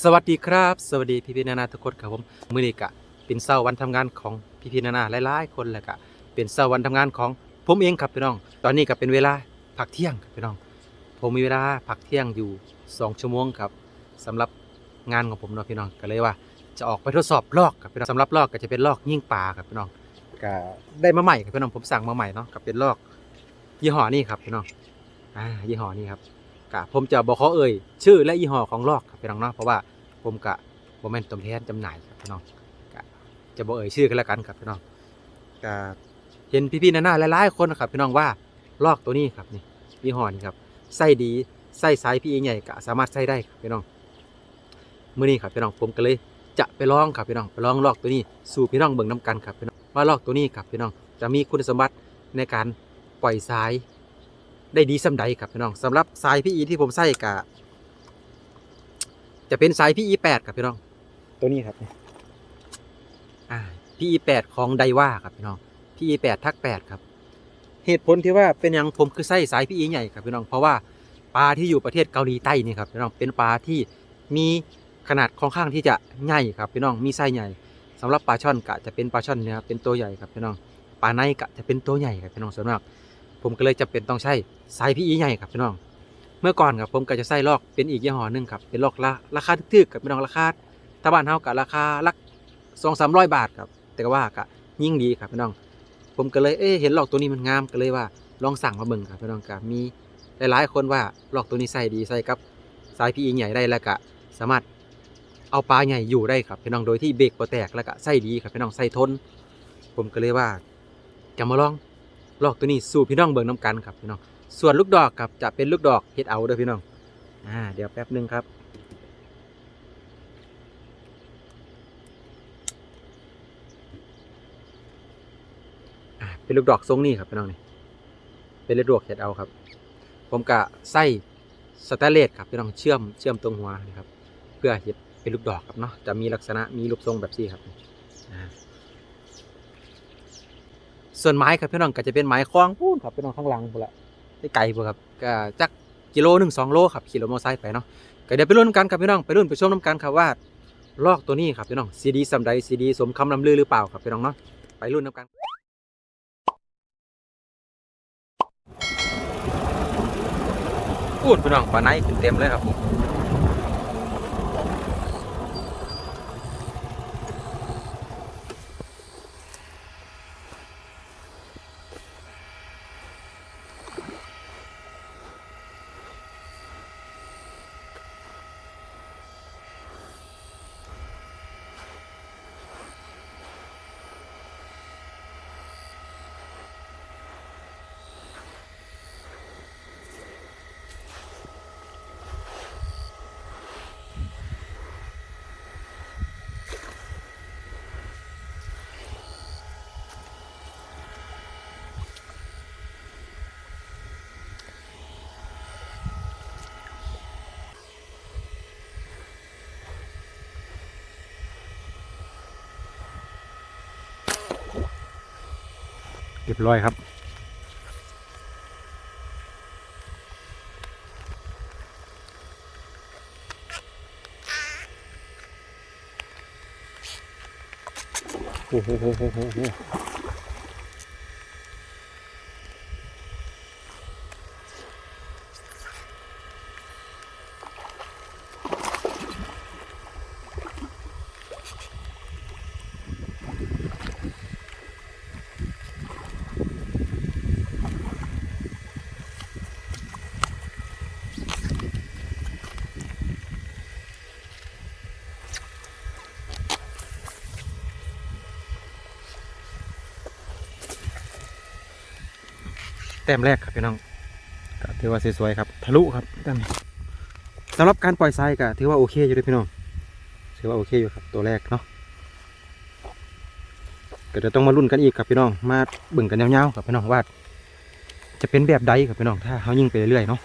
สวัสดีครับ สวัสดีพี่พี่นานาทุกคนครับผมมื้อนี้กะเป็นเสาร์วันทำงานของพี่พี่นานาหลายๆคนแหละกะเป็นเสาร์วันทำงานของผมเองครับพี่น้อง ตอนนี้ก็เป็นเวลาพักเที่ยงครับพี่น้อง ผมมีเวลาพักเที่ยงอยู่ 2 ชั่วโมงครับสำหรับงานของผมเนาะพี่น้องก็เลยว่า จะออกไปทดสอบลอกครับพี่น้องสำหรับลอกก็จะเป็นลอกยิงปลาครับพี่น้องก็ได้มาใหม่ครับพี่น้องผมสั่งมาใหม่เนาะก็เป็นลอกยี่ห้อนี้ครับพี่น้องอ่ายี่ห้อนี้ครับ กะผมจะบอกเขอเอ่ยชื่อและยี่ห้อของลอกครับพี่น้องเนาะเพราะว่าผมกะโมเมนต์ตัวแทนจำหน่ายครับพี่น้องกะจะบอกเอ่ยชื่อกันแล้วกันครับพี่น้องกะเห็นพี่ๆนานาหลายๆคนนะครับพี่น้องว่าลอกตัวนี้ครับนี่ยี่ห้อนี้ครับไส้ดีไส้ไซส์พี่ใหญ่กะสามารถใส่ได้ครับพี่น้องมื้อนี้ครับพี่น้องผมก็เลยจะไปลองครับพี่น้องไปลองลอกตัวนี้สู่พี่น้องเบิ่งน้กันครับพี่น้องว่าลอกตัวนี้ครับพี่น้องจะมีคุณสมบัติในการปล่อยสาย ได้ดีสำใดครับพี่น้องสำหรับสายพี่อีที่ผมใส่กะจะเป็นสายพี่อีแปดครับพี่น้อง ตัวนี้ครับอ่าพี่อีแปดของไดว่าครับพี่น้องพี่อีแปดทักแปดครับ เหตุผลที่ว่าเป็นอย่างผมคือใส่สายพี่อีใหญ่ครับพี่น้องเพราะว่าปลาที่อยู่ประเทศเกาหลีใต้นี่ครับพี่น้องเป็นปลาที่มีขนาดค่อนข้างที่จะใหญ่ครับพี่น้องมีไส้ใหญ่สำหรับปลาช่อนกะจะเป็นปลาช่อนเนื้อเป็นตัวใหญ่ครับพี่น้องปลาในกะจะเป็นตัวใหญ่ครับพี่น้องส่วนมาก ผมก็เลยจะเป็นต้องใช้สายพี่อีใหญ่ครับพี่น้อง เมื่อก่อนครับผมก็จะใส่ลอกเป็นอีกยี่ห้อหนึงครับเป็นลอกละราคาทึกๆกับพี่น้องราคาถ้าบ้านเฮากับราคาลักสองสามร้อยบาทครับแต่ว่าก็ยิ่งดีครับพี่น้อง ผมก็เลยเอ๊เห็นลอกตัวนี้มันงามก็เลยว่าลองสั่งมาเบิ่งครับพี่น้องก็มีหลายๆคนว่าลอกตัวนี้ใส่ดีใส่กับสายพี่อีใหญ่ได้แล้วก็สามารถเอาปลาใหญ่อยู่ได้ครับพี่น้องโดยที่เบรกบ่แตกแล้วก็ใส่ดีครับพี่น้องใส่ทน ผมก็เลยว่าจะมาลอง ลอกตัวนี้สู่พี่น้องเบิ่งน้ำกันครับพี่น้อง ส่วนลูกดอกครับจะเป็นลูกดอกเฮ็ดเอาเด้อพี่น้อง อ่าเดี๋ยวแป๊บหนึงครับเป็นลูกดอกทรงนี้ครับพี่น้องนี่ เป็นลูกดอกเฮ็ดเอาครับ ผมกะใส่สแตเลสครับพี่น้องเชื่อมเชื่อมตรงหัวนี่ครับ เพื่อเฮ็ดเป็นลูกดอกครับเนาะ จะมีลักษณะมีรูปทรงแบบนี้ครับอ่า ส่วนไม้ครับพี่น้องก็จะเป็นไม้คล้องพูนครับพี่น้องข้างหลังพุ่นละได้ไกลพุ่นครับก็จักกิโลหนึ่งสองโลครับขี่รถมอเตอร์ไซค์ไปเนาะก็เดี๋ยวไปรุ่นกันครับพี่น้องไปรุ่นไปชมน้ำกันครับว่าลอกตัวนี้ครับพี่น้องซีดีสำใดซีดีสมคำลำลือหรือเปล่าครับพี่น้องเนาะไปรุ่นน้ำกันพูดพี่น้องปลาไนขึ้นเต็มเลยครับผม รียบร้อยครับ โอ้โห แต้มแรกครับพี่น้องก็ถือว่าสวยๆครับ ทะลุครับแต้มสำหรับการปล่อยทรายก็ถือว่าโอเคอยู่เลยพี่น้องถือว่าโอเคอยู่ครับตัวแรกเนาะก็จะต้องมาลุ้นกันอีกครับพี่น้องมาบึ่งกันยาวๆครับพี่น้องว่าจะเป็นแบบใดครับพี่น้องถ้าเขายิงไปเรื่อยๆเนาะ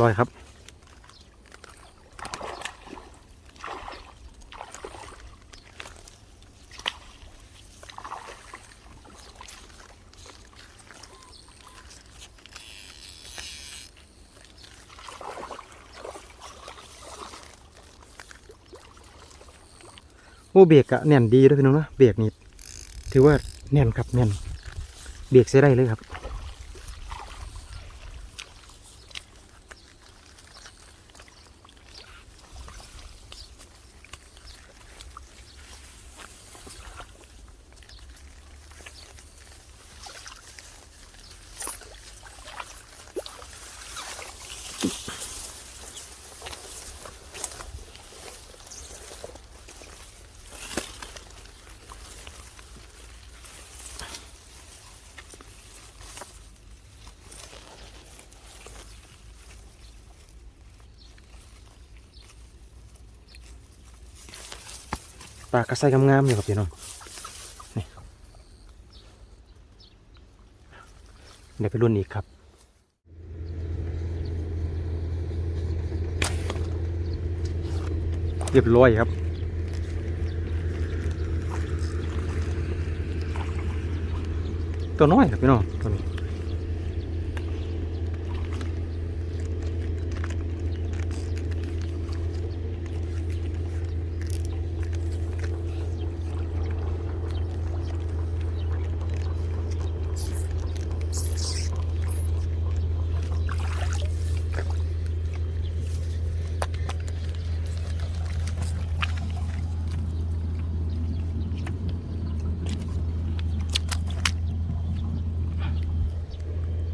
ร้อยครับ โอ้เบรกอะแน่นดีด้วยพี่น้องนะเบรกนี่ถือว่าแน่นครับแน่นเบรกใช้ได้เลยครับ ลากระไซงามๆอยู่ครับพี่น้องนี่เดี๋ยวไปรุ่นอีกครับเรียบร้อยครับตัวน้อยครับพี่น้องตัวนี้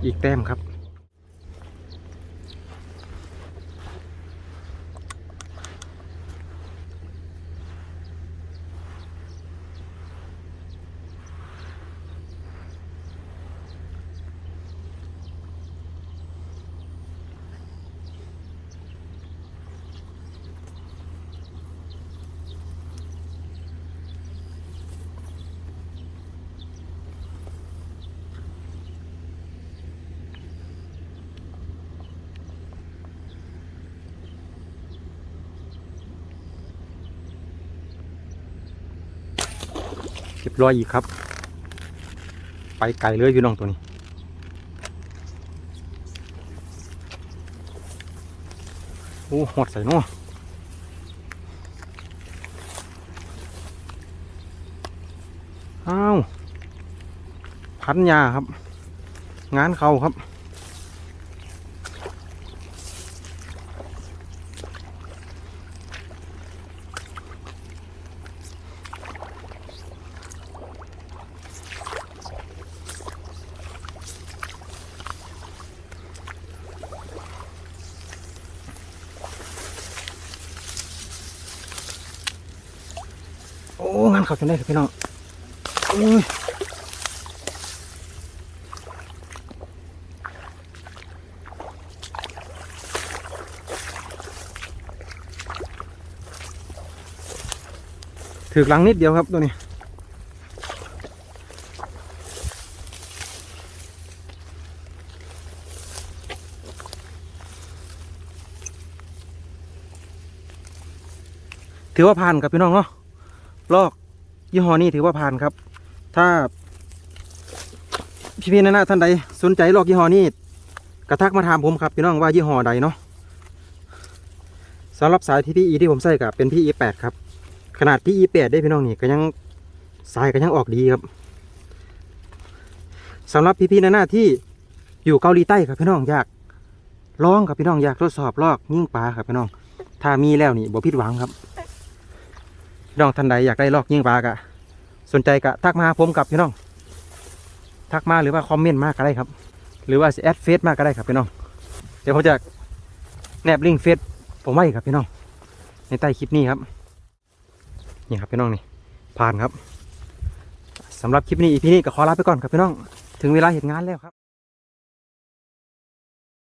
อีกแต้มครับ เรียบร้อยอีกครับ ไปไกลเลยพี่น้องตัวนี้ โอ้หดใส่นาะอ้าว พันยาครับ งานเขาครับานเขาจนได้ครับพี่น้องอุ้ยถือหลังนิดเดียวครับตัวนี้ถือว่าผ่านครับพี่น้องเนาะลอก ยี่ห้อนี้ถือว่าผ่านครับ ถ้าพี่ๆนะนะท่านใดสนใจลอกยี่ห้อนี้กระทักมาถามผมครับพี่น้องว่ายี่ห้อใดเนาะสำหรับสายที่พี่อีที่ผมใส่กับเป็นพี่อีแปดครับ ขนาดพี่อีแปดได้พี่น้องนี่ก็ยังสายก็ยังออกดีครับสำหรับพี่ๆนะนะที่อยู่เกาหลีใต้ครับพี่น้องอยากลองครับพี่น้องอยากทดสอบลอกยิ่งปลาครับพี่น้องถ้ามีแล้วนี่บ่ผิดหวังครับ พี่น้องท่านใดอยากได้ลอกยิ่งปลากะสนใจกะทักมาผมกับพี่น้อง ทักมาหรือว่าคอมเมนต์มากก็ได้ครับ หรือว่าแอดเฟซมาก็ได้ครับพี่น้อง เดี๋ยวผมจะแนบลิงก์เฟซผมไว้ครับพี่น้อง ในใต้คลิปนี้ครับ นี่ครับพี่น้องนี่ผ่านครับสำหรับคลิปนี้อีพีนี้ก็ขอลาไปก่อนครับพี่น้อง ถึงเวลาเหตุงานแล้วครับ